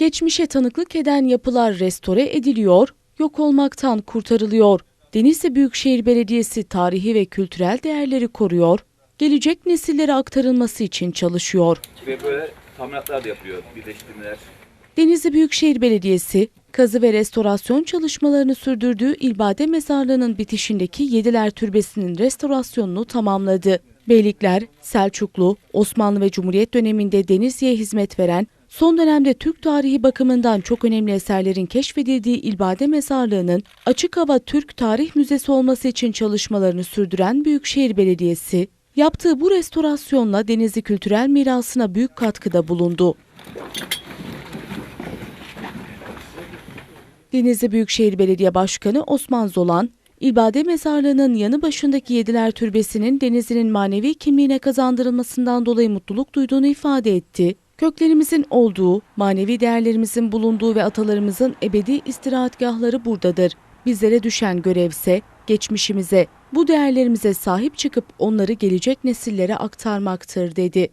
Geçmişe tanıklık eden yapılar restore ediliyor, yok olmaktan kurtarılıyor. Denizli Büyükşehir Belediyesi tarihi ve kültürel değerleri koruyor, gelecek nesillere aktarılması için çalışıyor. Ve böyle tamiratlar da yapıyor, birleştirmeler. Denizli Büyükşehir Belediyesi, kazı ve restorasyon çalışmalarını sürdürdüğü İlbade Mezarlığı'nın bitişindeki Yediler Türbesi'nin restorasyonunu tamamladı. Beylikler, Selçuklu, Osmanlı ve Cumhuriyet döneminde Denizli'ye hizmet veren, son dönemde Türk tarihi bakımından çok önemli eserlerin keşfedildiği İlbade Mezarlığı'nın açık hava Türk Tarih Müzesi olması için çalışmalarını sürdüren Büyükşehir Belediyesi, yaptığı bu restorasyonla Denizli kültürel mirasına büyük katkıda bulundu. Denizli Büyükşehir Belediye Başkanı Osman Zolan, İlbade Mezarlığı'nın yanı başındaki Yediler Türbesi'nin Denizli'nin manevi kimliğine kazandırılmasından dolayı mutluluk duyduğunu ifade etti. Köklerimizin olduğu, manevi değerlerimizin bulunduğu ve atalarımızın ebedi istirahatgahları buradadır. Bizlere düşen görevse geçmişimize, bu değerlerimize sahip çıkıp onları gelecek nesillere aktarmaktır dedi.